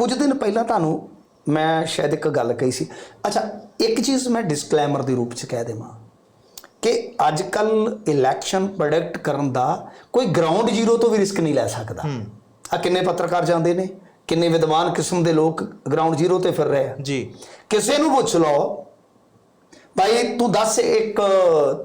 ਕੁਝ ਦਿਨ ਪਹਿਲਾਂ ਤੁਹਾਨੂੰ ਮੈਂ ਸ਼ਾਇਦ ਇੱਕ ਗੱਲ ਕਹੀ ਸੀ। ਅੱਛਾ ਇੱਕ ਚੀਜ਼ ਮੈਂ ਡਿਸਕਲੇਮਰ ਦੇ ਰੂਪ ਚ ਕਹਿ ਦੇਵਾਂ ਕਿ ਅੱਜ ਕੱਲ ਇਲੈਕਸ਼ਨ ਪ੍ਰੋਡਕਟ ਕਰਨ ਦਾ ਕੋਈ ਗਰਾਊਂਡ ਜ਼ੀਰੋ ਤੋਂ ਵੀ ਰਿਸਕ ਨਹੀਂ ਲੈ ਸਕਦਾ। ਆ ਕਿੰਨੇ ਪੱਤਰਕਾਰ ਜਾਂਦੇ ਨੇ ਕਿੰਨੇ ਵਿਦਵਾਨ ਕਿਸਮ ਦੇ ਲੋਕ ਗਰਾਊਂਡ ਜ਼ੀਰੋ ਤੇ ਫਿਰ ਰਹੇ ਆ। ਜੀ। ਕਿਸੇ ਨੂੰ ਪੁੱਛ ਲਓ ਭਾਈ ਤੂੰ ਦੱਸ ਇੱਕ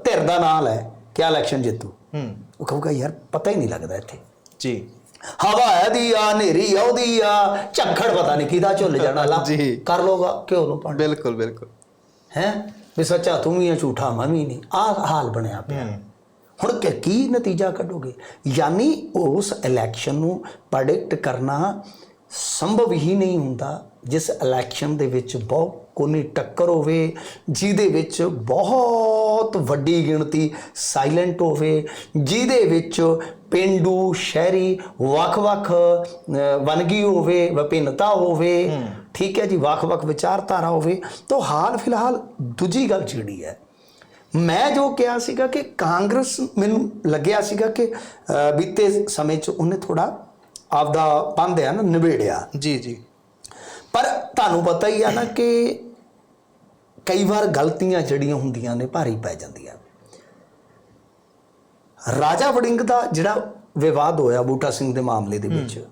ਧਿਰ ਦਾ ਨਾਂ ਲੈ ਕਿਆ ਇਲੈਕਸ਼ਨ ਜਿੱਤੂ? ਹੂੰ। ਉਹ ਕਹੂਗਾ ਯਾਰ ਪਤਾ ਹੀ ਨਹੀਂ ਲੱਗਦਾ ਇੱਥੇ। ਜੀ। ਹਵਾ ਇਹਦੀ ਆ ਹਨੇਰੀ ਆ ਉਹਦੀ ਆ। ਝੱਖੜ ਪਤਾ ਨਹੀਂ ਕਿਹਦਾ ਝੁੱਲ ਜਾਣਾ ਲਾ ਜੀ। ਕਰ ਲੋਗਾ ਕਿਉਂ ਨੂੰ ਪੜ ਬਿਲਕੁਲ ਬਿਲਕੁਲ। ਹੈ? ਵੀ ਸੱਚਾ ਤੂੰ ਵੀ ਆ ਝੂਠਾ ਮੈਂ ਵੀ ਨਹੀਂ ਆ ਹਾਲ ਬਣਿਆ ਪਿਆ। ਹੁਣ ਕਿ ਕੀ ਨਤੀਜਾ ਕੱਢੋਗੇ? ਯਾਨੀ ਉਸ ਇਲੈਕਸ਼ਨ ਨੂੰ ਪ੍ਰੈਡਿਕਟ ਕਰਨਾ ਸੰਭਵ ਹੀ ਨਹੀਂ ਹੁੰਦਾ ਜਿਸ ਇਲੈਕਸ਼ਨ ਦੇ ਵਿੱਚ ਬਹੁਤ ਕੋਨੀ ਟੱਕਰ ਹੋਵੇ ਜਿਹਦੇ ਵਿੱਚ ਬਹੁਤ ਵੱਡੀ ਗਿਣਤੀ ਸਾਇਲੈਂਟ ਹੋਵੇ ਜਿਹਦੇ ਵਿੱਚ ਪਿੰਡੂ ਸ਼ਹਿਰੀ ਵੱਖ-ਵੱਖ ਵੰਨਗੀ ਹੋਵੇ ਵਿਭਿੰਨਤਾ ਹੋਵੇ ਠੀਕ ਹੈ ਜੀ ਵੱਖ-ਵੱਖ ਵਿਚਾਰਧਾਰਾ ਹੋਵੇ ਤਾਂ ਹਾਲ ਫਿਲਹਾਲ ਦੂਜੀ ਗੱਲ ਜਿਹੜੀ ਹੈ। ਮੈਂ ਜੋ ਕਿਹਾ ਸੀਗਾ ਕਿ ਕਾਂਗਰਸ ਮੈਨੂੰ ਲੱਗਿਆ ਸੀਗਾ ਕਿ ਬੀਤੇ ਸਮੇਂ 'ਚ ਉਹਨੇ ਥੋੜਾ ਆਪਦਾ ਪੰਧ ਹੈ ਨਾ ਨਿਬੇੜਿਆ। ਜੀ ਜੀ। ਪਰ ਤੁਹਾਨੂੰ ਪਤਾ ਹੀ ਆ ਨਾ ਕਿ ਕਈ ਵਾਰ ਗਲਤੀਆਂ ਜਿਹੜੀਆਂ ਹੁੰਦੀਆਂ ਨੇ ਭਾਰੀ ਪੈ ਜਾਂਦੀਆਂ। ਰਾਜਾ ਵੜਿੰਗ ਦਾ ਜਿਹੜਾ ਵਿਵਾਦ ਹੋਇਆ ਬੂਟਾ ਸਿੰਘ ਦੇ ਮਾਮਲੇ ਦੇ ਵਿੱਚ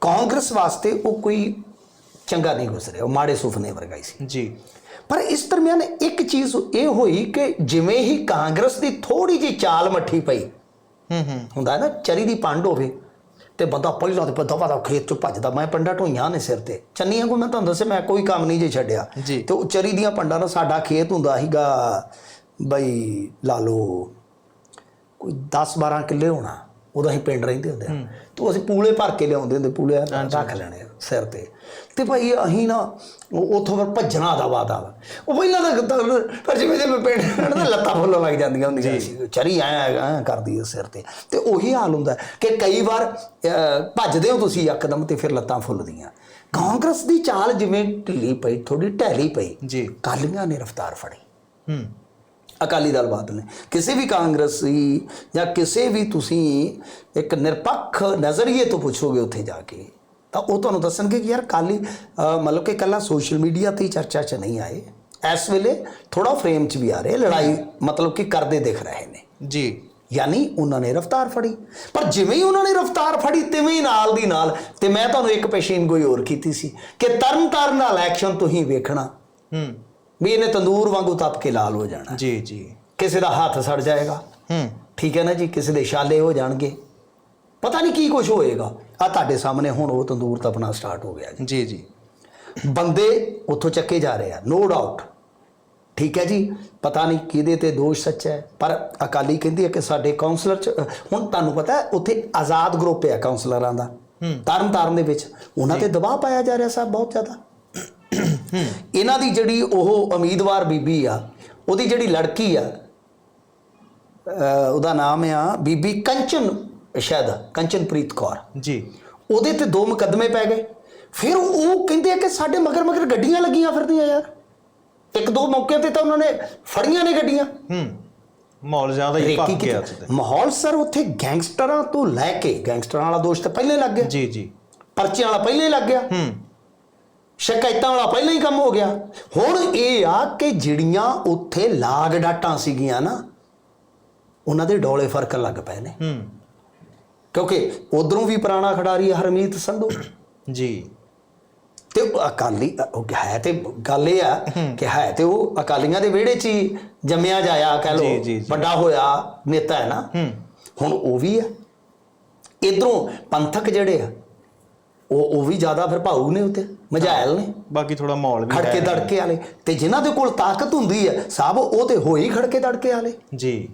ਕਾਂਗਰਸ ਵਾਸਤੇ ਉਹ ਕੋਈ ਚੰਗਾ ਨਹੀਂ ਗੁਜ਼ਰਿਆ ਉਹ ਮਾੜੇ ਸੁਪਨੇ ਵਰਗਾ ਹੀ ਸੀ। ਜੀ। ਪਰ ਇਸ ਦਰਮਿਆਨ ਇੱਕ ਚੀਜ਼ ਇਹ ਹੋਈ ਕਿ ਜਿਵੇਂ ਹੀ ਕਾਂਗਰਸ ਦੀ ਥੋੜੀ ਜਿਹੀ ਚਾਲ ਮੱਠੀ ਪਈ ਹੂੰ ਹੂੰ। ਹੁੰਦਾ ਹੈ ਨਾ ਚਰੀ ਦੀ ਪੰਡ ਹੋਵੇ ਤੇ ਬੰਦਾ ਪਹਿਲਾਂ ਤੇ ਦਵਾ ਦਾ ਖੇਤ ਚ ਭੱਜਦਾ ਮੈਂ ਪੰਡਾ ਢੋਈਆਂ ਨੇ ਸਿਰ ਤੇ। ਚੰਨੀਆਂ ਕੋ ਮੈਂ ਤੁਹਾਨੂੰ ਦੱਸਿਆ ਮੈਂ ਕੋਈ ਕੰਮ ਨਹੀਂ ਜੇ ਛੱਡਿਆ। ਤੇ ਉਹ ਚਰੀ ਦੀਆਂ ਪੰਡਾਂ ਦਾ ਸਾਡਾ ਖੇਤ ਹੁੰਦਾ ਸੀਗਾ ਬਈ ਲਾ ਲਓ ਕੋਈ 10 12 ਕਿੱਲੇ ਹੋਣਾ। ਉਦੋਂ ਅਸੀਂ ਪਿੰਡ ਰਹਿੰਦੇ ਹੁੰਦੇ ਆ। ਤੇ ਅਸੀਂ ਪੂਲੇ ਭਰ ਕੇ ਲਿਆਉਂਦੇ ਹੁੰਦੇ ਪੂਲੇ ਰੱਖ ਲੈਣੇ ਸਿਰ ਤੇ। ਤੇ ਭਾਈ ਅਸੀਂ ਨਾ ਉਹ- ਉੱਥੋਂ ਫਿਰ ਭੱਜਣਾ ਦਾ ਵਾਦਾ ਉਹ ਪਹਿਲਾਂ ਤਾਂ ਪਰ ਜਿਵੇਂ ਜਿਵੇਂ ਪਿੰਡ ਨਾ ਲੱਤਾਂ ਫੁੱਲਣ ਲੱਗ ਜਾਂਦੀਆਂ ਹੁੰਦੀਆਂ ਸੀ। ਚਰੀ ਐ ਕਰਦੀ ਹੈ ਸਿਰ ਤੇ। ਤੇ ਉਹੀ ਹਾਲ ਹੁੰਦਾ ਕਿ ਕਈ ਵਾਰ ਭੱਜਦੇ ਹੋ ਤੁਸੀਂ ਇੱਕਦਮ ਤੇ ਫਿਰ ਲੱਤਾਂ ਫੁੱਲਦੀਆਂ। ਕਾਂਗਰਸ ਦੀ ਚਾਲ ਜਿਵੇਂ ਢਿੱਲੀ ਪਈ ਥੋੜੀ ਢਹਿਲੀ ਪਈ। ਜੀ। ਕਾਲੀਆਂ ਨੇ ਰਫ਼ਤਾਰ ਫੜੀ। ਹੂੰ। ਅਕਾਲੀ ਦਲ ਬਾਦਲ ਨੇ। ਕਿਸੇ ਵੀ ਕਾਂਗਰਸੀ ਜਾਂ ਕਿਸੇ ਵੀ ਤੁਸੀਂ ਇੱਕ ਨਿਰਪੱਖ ਨਜ਼ਰੀਏ ਤੋਂ ਪੁੱਛੋਗੇ ਉੱਥੇ ਜਾ ਕੇ ਤਾਂ ਉਹ ਤੁਹਾਨੂੰ ਦੱਸਣਗੇ ਕਿ ਯਾਰ ਕਾਲੀ ਮਤਲਬ ਕਿ ਕੱਲਾ ਸੋਸ਼ਲ ਮੀਡੀਆ ਤੇ ਹੀ ਚਰਚਾ 'ਚ ਨਹੀਂ ਆਏ। ਇਸ ਵੇਲੇ ਥੋੜਾ ਫਰੇਮ 'ਚ ਵੀ ਆ ਰਹੇ ਲੜਾਈ ਮਤਲਬ ਕਿ ਕਰਦੇ ਦਿਖ ਰਹੇ ਨੇ। ਜੀ। ਯਾਨੀ ਉਹਨਾਂ ਨੇ ਰਫ਼ਤਾਰ ਫੜੀ। ਪਰ ਜਿਵੇਂ ਹੀ ਉਹਨਾਂ ਨੇ ਰਫ਼ਤਾਰ ਫੜੀ ਤਿਵੇਂ ਹੀ ਨਾਲ ਦੀ ਨਾਲ ਤੇ ਮੈਂ ਤੁਹਾਨੂੰ ਇੱਕ ਪੇਸ਼ੀਨ ਕੋਈ ਹੋਰ ਕੀਤੀ ਸੀ ਕਿ ਤਰਨ ਤਾਰਨ ਨਾਲ ਐਕਸ਼ਨ ਤੁਸੀਂ ਵੇਖਣਾ। ਹੂੰ। ਵੀ ਇਹਨੇ ਤੰਦੂਰ ਵਾਂਗੂ ਤਪ ਕੇ ਲਾਲ ਹੋ ਜਾਣਾ। ਜੀ ਜੀ। ਕਿਸੇ ਦਾ ਹੱਥ ਸੜ ਜਾਏਗਾ। ਹੂੰ। ਠੀਕ ਹੈ ਨਾ ਜੀ? ਕਿਸੇ ਦੇ ਛਾਲੇ ਹੋ ਜਾਣਗੇ। ਪਤਾ ਨਹੀਂ ਕੀ ਕੁਝ ਹੋਏਗਾ। ਆ ਤੁਹਾਡੇ ਸਾਹਮਣੇ ਹੁਣ ਉਹ ਤੰਦੂਰ ਤਪਣਾ ਸਟਾਰਟ ਹੋ ਗਿਆ ਜੀ। ਜੀ ਜੀ। ਬੰਦੇ ਉੱਥੋਂ ਚੱਕੇ ਜਾ ਰਹੇ ਆ ਨੋ ਡਾਊਟ ਠੀਕ ਹੈ ਜੀ? ਪਤਾ ਨਹੀਂ ਕਿਹਦੇ ਤੇ ਦੋਸ਼ ਸੱਚ ਹੈ। ਪਰ ਅਕਾਲੀ ਕਹਿੰਦੀ ਹੈ ਕਿ ਸਾਡੇ ਕਾਉਂਸਲਰ ਚ ਹੁਣ ਤੁਹਾਨੂੰ ਪਤਾ ਹੈ ਉੱਥੇ ਆਜ਼ਾਦ ਗਰੁੱਪ ਹੈ ਕਾਉਂਸਲਰਾਂ ਦਾ। ਤਰਨ ਤਾਰਨ ਦੇ ਵਿੱਚ। ਉਹਨਾਂ ਤੇ ਦਬਾਅ ਪਾਇਆ ਜਾ ਰਿਹਾ ਸਾਹਿਬ ਬਹੁਤ ਜ਼ਿਆਦਾ। ਇਹਨਾਂ ਦੀ ਜਿਹੜੀ ਉਹ ਉਮੀਦਵਾਰ ਬੀਬੀ ਆ ਉਹਦੀ ਜਿਹੜੀ ਲੜਕੀ ਆ ਉਹਦਾ ਨਾਮ ਆ ਬੀਬੀ ਕੰਚਨ ਸ਼ਾਇਦ ਕੰਚਨਪ੍ਰੀਤ ਕੌਰ। ਜੀ। ਉਹਦੇ ਤੇ ਦੋ ਮੁਕੱਦਮੇ ਪੈ ਗਏ। ਫਿਰ ਉਹ ਕਹਿੰਦੇ ਆ ਕਿ ਸਾਡੇ ਮਗਰ ਮਗਰ ਗੱਡੀਆਂ ਲੱਗੀਆਂ ਫਿਰਦੀਆਂ ਯਾਰ। ਇੱਕ ਦੋ ਮੌਕੇ ਤੇ ਤਾਂ ਉਹਨਾਂ ਨੇ ਫੜੀਆਂ ਨੇ ਗੱਡੀਆਂ। ਹੂੰ। ਮਾਹੌਲ ਜ਼ਿਆਦਾ ਹੀ ਪੱਕ ਗਿਆ। ਮਾਹੌਲ ਸਰ ਉੱਥੇ ਗੈਂਗਸਟਰਾਂ ਤੋਂ ਲੈ ਕੇ ਗੈਂਗਸਟਰਾਂ ਵਾਲਾ ਦੋਸ਼ ਤਾਂ ਪਹਿਲੇ ਲੱਗ ਗਿਆ। ਜੀ ਜੀ। ਪਰਚਿਆਂ ਵਾਲਾ ਪਹਿਲੇ ਲੱਗ ਗਿਆ। ਹੂੰ। ਸ਼ਿਕਾਇਤਾਂ ਵਾਲਾ ਪਹਿਲਾਂ ਹੀ ਕੰਮ ਹੋ ਗਿਆ। ਹੁਣ ਇਹ ਆ ਕਿ ਜਿਹੜੀਆਂ ਉੱਥੇ ਲਾਗ ਡਾਟਾਂ ਸੀਗੀਆਂ ਨਾ ਉਹਨਾਂ ਦੇ ਡੋਲੇ ਫਰਕਣ ਲੱਗ ਪਏ ਨੇ। ਹੂੰ। ਕਿਉਂਕਿ ਉਧਰੋਂ ਵੀ ਪੁਰਾਣਾ ਖਿਡਾਰੀ ਹੈ ਹਰਮੀਤ ਸੰਧੂ। ਜੀ। ਤੇ ਅਕਾਲੀ ਉਹ ਹੈ ਤੇ ਗੱਲ ਇਹ ਆ ਕਿ ਹੈ ਤੇ ਉਹ ਅਕਾਲੀਆਂ ਦੇ ਵਿਹੜੇ 'ਚ ਹੀ ਜੰਮਿਆ ਜਾਇਆ ਕਹਿ ਲੋ। ਵੱਡਾ ਹੋਇਆ ਨੇਤਾ ਹੈ ਨਾ। ਹੂੰ। ਹੁਣ ਉਹ ਵੀ ਆ। ਇਧਰੋਂ ਪੰਥਕ ਜਿਹੜੇ ਆ ਉਹ ਉਹ ਵੀ ਜ਼ਿਆਦਾ ਫਿਰ ਭਾਊ ਨੇ ਉੱਤੇ ਮਝਾਇਲ ਨੇ। ਬਾਕੀ ਥੋੜਾ ਮਾਹੌਲ ਵੀ ਖੜਕੇ। ਦੜਕੇ ਵਾਲੇ। ਤੇ ਜਿਨ੍ਹਾਂ ਦੇ ਕੋਲ ਤਾਕਤ ਹੁੰਦੀ ਹੈ ਸਾਹਿਬ ਉਹ ਤੇ ਹੋਈ ਖੜਕੇ ਦੜਕੇ ਵਾਲੇ। ਜੀ।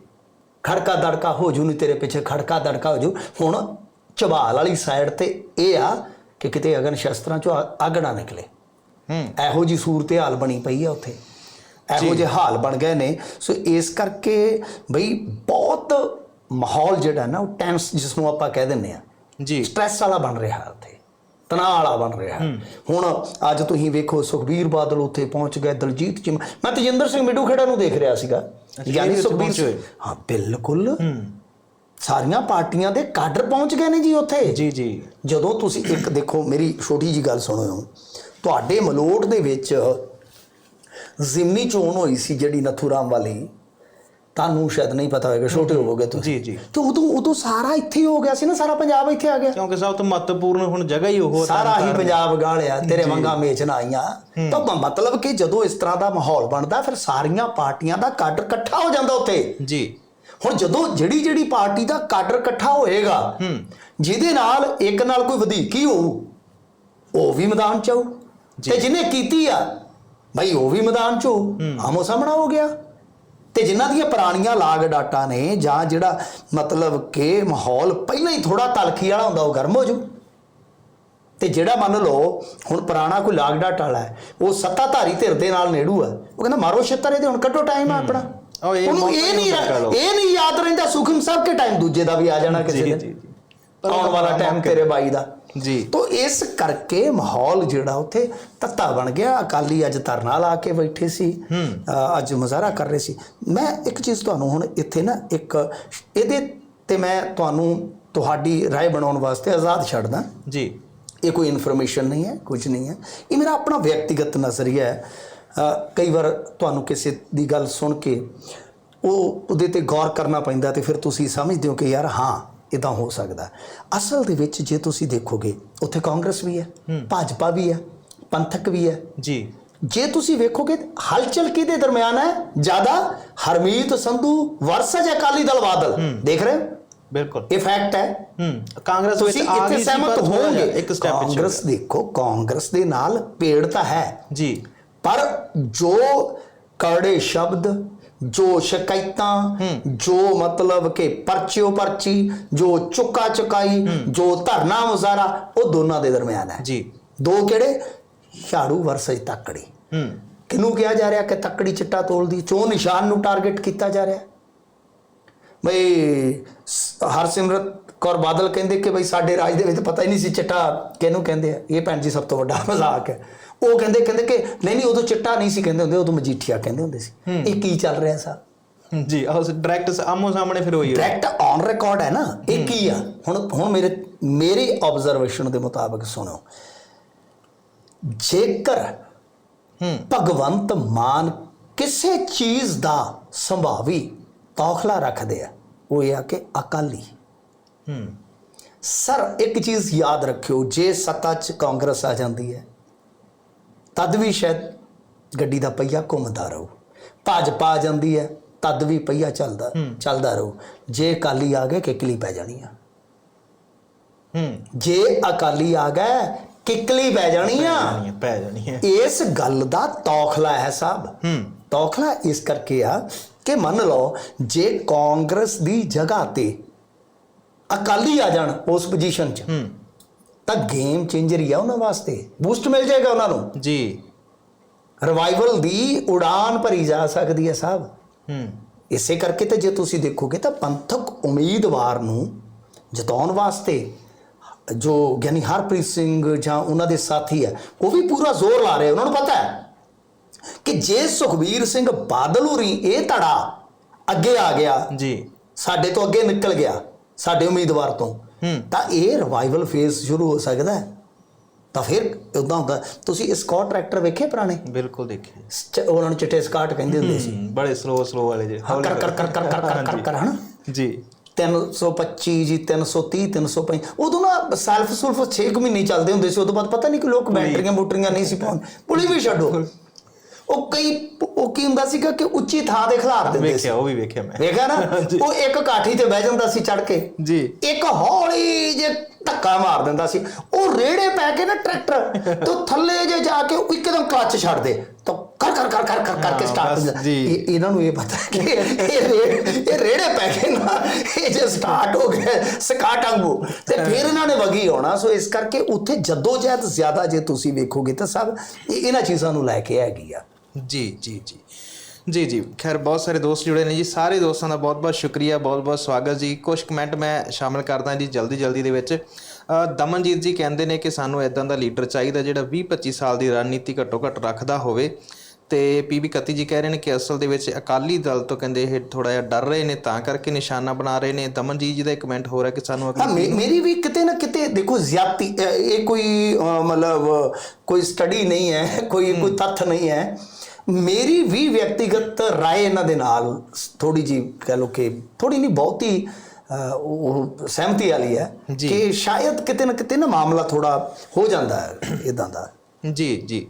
ਖੜਕਾ ਦੜਕਾ ਹੋ ਜੂ ਨਹੀਂ ਤੇਰੇ ਪਿੱਛੇ ਖੜਕਾ ਦੜਕਾ ਹੋ ਜੂ। ਹੁਣ ਝਬਾਲ ਵਾਲੀ ਸਾਈਡ ਤੇ ਇਹ ਆ ਕਿ ਕਿਤੇ ਅਗਨ ਸ਼ਸਤਰਾਂ ਚੋਂ ਅੱਗ ਨਾ ਨਿਕਲੇ। ਹੂੰ। ਇਹੋ ਜੀ ਸੂਰਤ ਹਾਲ ਬਣੀ ਪਈ ਆ ਉੱਥੇ। ਇਹੋ ਜਿਹੇ ਹਾਲ ਬਣ ਗਏ ਨੇ। ਸੋ ਇਸ ਕਰਕੇ ਬਈ ਬਹੁਤ ਮਾਹੌਲ ਜਿਹੜਾ ਨਾ ਉਹ ਟੈਂਸ ਜਿਸ ਨੂੰ ਆਪਾਂ ਕਹਿ ਦਿੰਨੇ ਆ। ਜੀ। ਸਟ੍ਰੈਸ ਵਾਲਾ ਬਣ ਰਿਹਾ ਉੱਥੇ। ਤਣਾਅ ਵਾਲਾ ਬਣ ਰਿਹਾ ਹੁਣ ਅੱਜ ਤੁਸੀਂ ਵੇਖੋ ਸੁਖਬੀਰ ਬਾਦਲ ਉੱਥੇ ਪਹੁੰਚ ਗਏ ਦਲਜੀਤ ਚਿਮ ਮੈਂ ਤੇਜਿੰਦਰ ਸਿੰਘ ਮਿੱਡੂ ਖੇੜਾ ਨੂੰ ਦੇਖ ਰਿਹਾ ਸੀਗਾ। ਪਹੁੰਚੇ ਹੋਏ। ਹਾਂ ਬਿਲਕੁਲ। ਸਾਰੀਆਂ ਪਾਰਟੀਆਂ ਦੇ ਕਾਡਰ ਪਹੁੰਚ ਗਏ ਨੇ ਜੀ ਉੱਥੇ। ਜੀ ਜੀ। ਜਦੋਂ ਤੁਸੀਂ ਇੱਕ ਦੇਖੋ ਮੇਰੀ ਛੋਟੀ ਜੀ ਗੱਲ ਸੁਣਿਓ ਤੁਹਾਡੇ ਮਲੋਟ ਦੇ ਵਿੱਚ ਜ਼ਿਮਨੀ ਚੋਣ ਹੋਈ ਸੀ ਜਿਹੜੀ ਨਥੂਰਾਮ ਵਾਲੀ ਤੁਹਾਨੂੰ ਸ਼ਾਇਦ ਨਹੀਂ ਪਤਾ ਹੋਵੇਗਾ ਛੋਟੇ ਹੋਵੋਗੇ ਤੁਸੀਂ। ਜੀ ਜੀ। ਤੇ ਉਦੋਂ ਉਦੋਂ ਸਾਰਾ ਇੱਥੇ ਹੀ ਹੋ ਗਿਆ ਸੀ ਨਾ ਸਾਰਾ ਪੰਜਾਬ ਇੱਥੇ ਆ ਗਿਆ। ਕਿਉਂਕਿ ਸਭ ਤੋਂ ਮਹੱਤਵਪੂਰਨ ਹੁਣ ਜਗ੍ਹਾ ਹੀ ਉਹ ਸਾਰਾ ਹੀ। ਪੰਜਾਬ ਗਾਲਿਆ ਤੇਰੇ ਵੰਗਾ ਮੇਚਣ ਆਈਆਂ। ਤਾਂ ਮਤਲਬ ਕਿ ਜਦੋਂ ਇਸ ਤਰ੍ਹਾਂ ਦਾ ਮਾਹੌਲ ਬਣਦਾ ਫਿਰ ਸਾਰੀਆਂ ਪਾਰਟੀਆਂ ਦਾ ਕਾਡਰ ਇਕੱਠਾ ਹੋ ਜਾਂਦਾ ਉੱਥੇ। ਜੀ। ਹੁਣ ਜਦੋਂ ਜਿਹੜੀ ਜਿਹੜੀ ਪਾਰਟੀ ਦਾ ਕਾਡਰ ਇਕੱਠਾ ਹੋਏਗਾ ਜਿਹਦੇ ਨਾਲ ਇੱਕ ਨਾਲ ਕੋਈ ਵਧੀਕੀ ਹੋਊ ਉਹ ਵੀ ਮੈਦਾਨ ਚ ਆਊ। ਤੇ ਜਿਹਨੇ ਕੀਤੀ ਆ ਭਾਈ ਉਹ ਵੀ ਮੈਦਾਨ ਚ ਹੋਊ ਆਮੋ ਸਾਹਮਣਾ ਹੋ ਗਿਆ। ਤੇ ਜਿਨ੍ਹਾਂ ਦੀਆਂ ਪੁਰਾਣੀਆਂ ਲਾਗ ਡਾਟਾ ਨੇ ਜਾਂ ਜਿਹੜਾ ਮਤਲਬ ਕਿ ਮਾਹੌਲ ਪਹਿਲਾਂ ਹੀ ਥੋੜਾ ਤਲਖੀ ਵਾਲਾ ਹੁੰਦਾ ਉਹ ਗਰਮ ਹੋ ਜੂ ਤੇ ਜਿਹੜਾ ਮੰਨ ਲਓ ਹੁਣ ਪੁਰਾਣਾ ਕੋਈ ਲਾਗ ਡਾਟਾ ਵਾਲਾ ਹੈ ਉਹ ਸੱਤਾਧਾਰੀ ਧਿਰ ਦੇ ਨਾਲ ਨੇੜੂ ਹੈ ਉਹ ਕਹਿੰਦਾ ਮਾਰੋ ਛਿੱਤਰ ਇਹਦੇ ਹੁਣ ਕੱਢੋ ਟਾਈਮ ਆ ਆਪਣਾ। ਉਹ ਇਹ ਉਹਨੂੰ ਇਹ ਨਹੀਂ। ਇਹ ਨਹੀਂ ਯਾਦ ਰਹਿੰਦਾ ਸੁਖਮ ਸਾਹਿਬ ਕੇ ਟਾਈਮ ਦੂਜੇ ਦਾ ਵੀ ਆ ਜਾਣਾ ਕਿਸੇ ਦਿਨ। ਆਉਣ ਵਾਲਾ ਟਾਈਮ ਤੇਰੇ ਬਾਈ ਦਾ। ਜੀ ਤੋ ਇਸ ਕਰਕੇ ਮਾਹੌਲ ਜਿਹੜਾ ਉੱਥੇ ਤੱਤਾ ਬਣ ਗਿਆ ਅਕਾਲੀ ਅੱਜ ਧਰਨਾ ਲਾ ਕੇ ਬੈਠੇ ਸੀ ਅ, ਅੱਜ ਮੁਜ਼ਾਹਰਾ ਕਰ ਰਹੇ ਸੀ ਮੈਂ ਇੱਕ ਚੀਜ਼ ਤੁਹਾਨੂੰ ਹੁਣ ਇੱਥੇ ਨਾ ਇੱਕ ਇਹਦੇ ਤੇ ਮੈਂ ਤੁਹਾਨੂੰ ਤੁਹਾਡੀ رائے ਬਣਾਉਣ ਵਾਸਤੇ ਆਜ਼ਾਦ ਛੱਡਦਾ ਜੀ ਇਹ ਕੋਈ ਇਨਫੋਰਮੇਸ਼ਨ ਨਹੀਂ ਹੈ ਕੁਝ ਨਹੀਂ ਹੈ ਇਹ ਮੇਰਾ ਆਪਣਾ ਵਿਅਕਤੀਗਤ ਨਜ਼ਰੀਆ ਹੈ ਅ, ਕਈ ਵਾਰ ਤੁਹਾਨੂੰ ਕਿਸੇ ਦੀ ਗੱਲ ਸੁਣ ਕੇ ਉਹ ਉਹਦੇ ਤੇ ਗੌਰ ਕਰਨਾ ਪੈਂਦਾ ਤੇ ਫਿਰ ਤੁਸੀਂ ਸਮਝਦੇ ਹੋ ਕਿ ਯਾਰ ਹਾਂ ਇਦਾਂ ਹੋ ਸਕਦਾ। ਅਸਲ ਦੇ ਵਿੱਚ ਜੇ ਤੁਸੀਂ ਦੇਖੋਗੇ ਉੱਥੇ ਕਾਂਗਰਸ ਵੀ ਹੈ ਭਾਜਪਾ ਵੀ ਹੈ ਪੰਥਕ ਵੀ ਹੈ। ਜੀ। ਜੇ ਤੁਸੀਂ ਵੇਖੋਗੇ ਹਲਚਲ ਕਿਹਦੇ ਦਰਮਿਆਨ ਹੈ? ਜ਼ਿਆਦਾ ਹਰਮੀਤ ਸੰਧੂ ਵਰਸਜ ਅਕਾਲੀ ਦਲ ਬਾਦਲ। ਦੇਖ ਰਹੇ ਹੋ? ਬਿਲਕੁਲ। ਇਹ ਫੈਕਟ ਹੈ। ਹੂੰ। ਕਾਂਗਰਸ ਵਿੱਚ ਆ ਗਈ ਸਹਿਮਤ ਹੋਵੋਗੇ। ਇੱਕ ਸਟੈਪ ਕਾਂਗਰਸ ਦੇਖੋ ਕਾਂਗਰਸ ਦੇ ਨਾਲ ਪੇੜ ਤਾਂ ਹੈ। ਜੀ। ਪਰ ਜੋ ਕੜੇ ਸ਼ਬਦ ਜੋ ਸ਼ਿਕਾਇਤਾਂ ਜੋ ਮਤਲਬ ਕਿ ਪਰਚਿਓ ਪਰਚੀ ਜੋ ਚੁੱਕਾ ਚੁਕਾਈ ਜੋ ਧਰਨਾ ਮੁਜ਼ਾਰਾ ਉਹ ਦੋਨਾਂ ਦੇ ਦਰਮਿਆਨ ਹੈ। ਜੀ। ਦੋ ਕਿਹੜੇ? ਝਾੜੂ ਵਰਸਜ ਤੱਕੜੀ। ਹੂੰ। ਕਿਹਨੂੰ ਕਿਹਾ ਜਾ ਰਿਹਾ ਕਿ ਤੱਕੜੀ ਚਿੱਟਾ ਤੋਲਦੀ ਚੋਣ ਨਿਸ਼ਾਨ ਨੂੰ ਟਾਰਗੇਟ ਕੀਤਾ ਜਾ ਰਿਹਾ। ਬਈ ਹਰਸਿਮਰਤ ਕੌਰ ਬਾਦਲ ਕਹਿੰਦੇ ਕਿ ਬਈ ਸਾਡੇ ਰਾਜ ਦੇ ਵਿੱਚ ਪਤਾ ਹੀ ਨਹੀਂ ਸੀ ਚਿੱਟਾ ਕਿਹਨੂੰ ਕਹਿੰਦੇ ਆ। ਇਹ ਭੈਣ ਜੀ ਸਭ ਤੋਂ ਵੱਡਾ ਮਜ਼ਾਕ ਹੈ। ਉਹ ਕਹਿੰਦੇ ਕਹਿੰਦੇ ਕਿ ਨਹੀਂ ਨਹੀਂ ਉਦੋਂ ਚਿੱਟਾ ਨਹੀਂ ਸੀ ਕਹਿੰਦੇ ਹੁੰਦੇ ਉਦੋਂ ਮਜੀਠੀਆ ਕਹਿੰਦੇ ਹੁੰਦੇ ਸੀ। ਇਹ ਕੀ ਚੱਲ ਰਿਹਾ ਸਾ ਜੀ ਉਸ ਡਾਇਰੈਕਟ ਆਮੋ ਸਾਹਮਣੇ ਫਿਰ ਹੋਈ ਹੋਈ। ਡਾਇਰੈਕਟ ਔਨ ਰਿਕਾਰਡ ਹੈ ਨਾ। ਇਹ ਕੀ ਆ? ਹੁਣ ਹੁਣ ਮੇਰੇ ਮੇਰੀ ਆਬਜ਼ਰਵੇਸ਼ਨ ਦੇ ਮੁਤਾਬਕ ਸੁਣੋ। ਜੇਕਰ ਹੂੰ। ਭਗਵੰਤ ਮਾਨ ਕਿਸੇ ਚੀਜ਼ ਦਾ ਸੰਭਾਵੀ ਤੌਖਲਾ ਰੱਖਦੇ ਆ ਉਹ ਇਹ ਆ ਕਿ ਅਕਾਲੀ। ਹੂੰ। ਸਰ ਇੱਕ ਚੀਜ਼ ਯਾਦ ਰੱਖਿਓ ਜੇ ਸੱਤਾ 'ਚ ਕਾਂਗਰਸ ਆ ਜਾਂਦੀ ਹੈ ਤਦ ਵੀ ਸ਼ਾਇਦ ਗੱਡੀ ਦਾ ਪਹੀਆ ਘੁੰਮਦਾ ਰਹੂ। ਭਾਜਪਾ ਆ ਜਾਂਦੀ ਹੈ ਤਦ ਵੀ ਪਹੀਆ ਚੱਲਦਾ ਚੱਲਦਾ ਰਹੂ। ਜੇ ਅਕਾਲੀ ਆ ਗਏ ਕਿਕਲੀ ਪੈ ਜਾਣੀ ਆ। ਹੂੰ। ਜੇ ਅਕਾਲੀ ਆ ਗਏ ਕਿਕਲੀ ਪੈ ਜਾਣੀ ਆ। ਪੈ ਜਾਣੀ ਹੈ ਇਸ ਗੱਲ ਦਾ ਤੌਖਲਾ ਹੈ ਸਾਹਿਬ। ਹੂੰ। ਤੌਖਲਾ ਇਸ ਕਰਕੇ ਆ ਕਿ ਮੰਨ ਲਓ ਜੇ ਕਾਂਗਰਸ ਦੀ ਜਗ੍ਹਾ ਤੇ ਅਕਾਲੀ ਆ ਜਾਣ ਉਸ ਪੋਜੀਸ਼ਨ 'ਚ। ਹੂੰ। ਤਾਂ ਗੇਮ ਚੇਂਜਰ ਹੀ ਆ ਉਹਨਾਂ ਵਾਸਤੇ। ਬੂਸਟ ਮਿਲ ਜਾਏਗਾ ਉਹਨਾਂ ਨੂੰ। ਜੀ। ਰਿਵਾਈਵਲ ਦੀ ਉਡਾਨ ਭਰੀ ਜਾ ਸਕਦੀ ਹੈ ਸਾਹਿਬ। ਹੂੰ। ਇਸੇ ਕਰਕੇ ਤੇ ਜੇ ਤੁਸੀਂ ਦੇਖੋਗੇ ਤਾਂ ਪੰਥਕ ਉਮੀਦਵਾਰ ਨੂੰ ਜਿਤਾਉਣ ਵਾਸਤੇ ਜੋ ਗਿਆਨੀ ਹਰਪ੍ਰੀਤ ਸਿੰਘ ਜਾਂ ਉਹਨਾਂ ਦੇ ਸਾਥੀ ਹੈ ਉਹ ਵੀ ਪੂਰਾ ਜ਼ੋਰ ਲਾ ਰਹੇ ਉਹਨਾਂ ਨੂੰ ਪਤਾ ਹੈ ਕਿ ਜੇ ਸੁਖਬੀਰ ਸਿੰਘ ਬਾਦਲ ਹੋਰੀ ਇਹ ਧੜਾ ਅੱਗੇ ਆ ਗਿਆ ਜੀ। ਸਾਡੇ ਤੋਂ ਅੱਗੇ ਨਿਕਲ ਗਿਆ ਸਾਡੇ ਉਮੀਦਵਾਰ ਤੋਂ। ਤਾਂ ਇਹ ਰਿਵਾਈਵਲ ਫੇਜ਼ ਸ਼ੁਰੂ ਹੋ ਸਕਦਾ ਹੈ। ਤਾਂ ਫਿਰ ਉਦਾਂ ਹੁੰਦਾ ਤੁਸੀਂ ਸਕਾਟ ਟਰੈਕਟਰ ਵੇਖੇ ਪੁਰਾਣੇ? ਬਿਲਕੁਲ ਦੇਖਿਆ ਚ- ਉਹਨਾਂ ਨੂੰ ਚਿੱਟੇ ਸਕਾਟ ਕਹਿੰਦੇ ਹੁੰਦੇ ਸੀ। ਬੜੇ ਸਲੋ ਸਲੋ ਵਾਲੇ ਜੇ ਕਰ ਕਰ ਕਰ ਕਰ ਕਰ ਕਰ ਕਰ ਕਰ ਹਨਾ? ਜੀ। 325 ਜੀ 330 335 ਉਦੋਂ ਨਾ ਸੈਲਫ ਸੁਲਫ 6 ਮਹੀਨੇ ਚੱਲਦੇ ਹੁੰਦੇ ਸੀ। ਉਦੋਂ ਬਾਅਦ ਪਤਾ ਨਹੀਂ ਕਿ ਲੋਕ ਬੈਟਰੀਆਂ ਬੂਟਰੀਆਂ ਨਹੀਂ ਸੀ ਪਾਉਣ। ਪੁਲੀ ਵੀ ਛੱਡੋ। ਉਹ ਕਈ ਉਹ ਕੀ ਹੁੰਦਾ ਸੀਗਾ ਕਿ ਉੱਚੀ ਥਾਂ ਦੇ ਖਿਲਾਰ ਦਿੰਦੇ ਸੀ। ਵੇਖਿਆ ਉਹ ਵੀ ਵੇਖਿਆ ਮੈਂ। ਵੇਖਿਆ ਨਾ? ਉਹ ਇੱਕ ਕਾਠੀ ਤੇ ਬਹਿ ਜਾਂਦਾ ਸੀ ਚੜ ਕੇ। ਜੀ। ਇੱਕ ਹੌਲੀ ਜੇ ਧੱਕਾ ਮਾਰ ਦਿੰਦਾ ਸੀ। ਉਹ ਰੇੜੇ ਪੈ ਕੇ ਨਾ ਟਰੈਕਟਰ ਤੋਂ ਥੱਲੇ ਜੇ ਜਾ ਕੇ ਉਹ ਇੱਕਦਮ ਕਲੱਚ ਛੱਡ ਦੇ। ਤਾਂ ਕਰ ਕਰ ਕਰ ਕਰ ਕਰ ਕਰਕੇ ਹਾਂ, ਸਟਾਰਟ ਬਸ, ਹੋ ਜਾਂਦਾ। ਜੀ। ਇਹ- ਇਹਨਾਂ ਨੂੰ ਇਹ ਪਤਾ ਕਿ ਇਹ ਰੇ- ਇਹ ਰੇੜੇ ਪੈ ਕੇ ਨਾ ਇਹ ਜੇ ਸਟਾਰਟ ਹੋ ਗਏ ਸਕਾਟ ਵਾਂਗੂ। ਤੇ ਫਿਰ ਇਹਨਾਂ ਨੇ ਵਗੀ ਆਉਣਾ। ਸੋ ਇਸ ਕਰਕੇ ਉੱਥੇ ਜਦੋਜਹਿਦ ਜ਼ਿਆਦਾ ਜੇ ਤੁਸੀਂ ਵੇਖੋਗੇ ਤਾਂ ਸਭ ਇਹ- ਇਹਨਾਂ ਚੀਜ਼ਾਂ ਨੂੰ ਲੈ ਕੇ ਹੈਗੀ ਆ। ਜੀ ਜੀ ਜੀ। ਜੀ ਜੀ। ਖੈਰ ਬਹੁਤ ਸਾਰੇ ਦੋਸਤ ਜੁੜੇ ਨੇ ਜੀ। ਸਾਰੇ ਦੋਸਤਾਂ ਦਾ ਬਹੁਤ ਬਹੁਤ ਸ਼ੁਕਰੀਆ ਬਹੁਤ ਬਹੁਤ ਸਵਾਗਤ ਜੀ। ਕੁਝ ਕਮੈਂਟ ਮੈਂ ਸ਼ਾਮਿਲ ਕਰਦਾ ਜੀ ਜਲਦੀ ਜਲਦੀ ਦੇ ਵਿੱਚ। ਦਮਨਜੀਤ ਜੀ ਕਹਿੰਦੇ ਨੇ ਕਿ ਸਾਨੂੰ ਇਦਾਂ ਦਾ ਲੀਡਰ ਚਾਹੀਦਾ ਜਿਹੜਾ 20 25 ਸਾਲ ਦੀ ਰਣਨੀਤੀ ਘੱਟੋ ਘੱਟ ਰੱਖਦਾ ਹੋਵੇ। ਤੇ ਪੀਬੀ 31 ਜੀ ਕਹਿ ਰਹੇ ਨੇ ਕਿ ਅਸਲ ਦੇ ਵਿੱਚ ਅਕਾਲੀ ਦਲ ਤੋਂ ਕਹਿੰਦੇ ਇਹ ਥੋੜਾ ਜਿਹਾ ਡਰ ਰਹੇ ਨੇ ਤਾਂ ਕਰਕੇ ਨਿਸ਼ਾਨਾ ਬਣਾ ਰਹੇ ਨੇ। ਦਮਨਜੀਤ ਜੀ ਦਾ ਇੱਕ ਕਮੈਂਟ ਹੋ ਰਿਹਾ ਕਿ ਸਾਨੂੰ ਅਗਲੀ ਮੇਰੀ ਵੀ ਕਿਤੇ ਨਾ ਕਿਤੇ ਦੇਖੋ ਜ਼ਿਆਦਤੀ ਅ, ਇਹ ਕੋਈ ਮਤਲਬ ਕੋਈ ਸਟੱਡੀ ਨਹੀਂ ਹੈ ਕੋਈ ਕੋਈ ਤੱਥ ਨਹੀਂ ਹੈ। ਮੇਰੀ ਵੀ ਵਿਅਕਤੀਗਤ رائے ਇਹਨਾਂ ਦੇ ਨਾਲ ਥੋੜੀ ਜੀ ਕਹ ਲੋ ਕਿ ਥੋੜੀ ਨਹੀਂ ਬਹੁਤੀ ਅ, ਉਹ ਸਹਿਮਤੀ ਵਾਲੀ ਹੈ ਜੀ। ਕਿ ਸ਼ਾਇਦ ਕਿਤੇ ਨਾ ਕਿਤੇ ਨਾ ਮਾਮਲਾ ਥੋੜਾ ਹੋ ਜਾਂਦਾ ਹੈ ਇਦਾਂ ਦਾ ਜੀ ਜੀ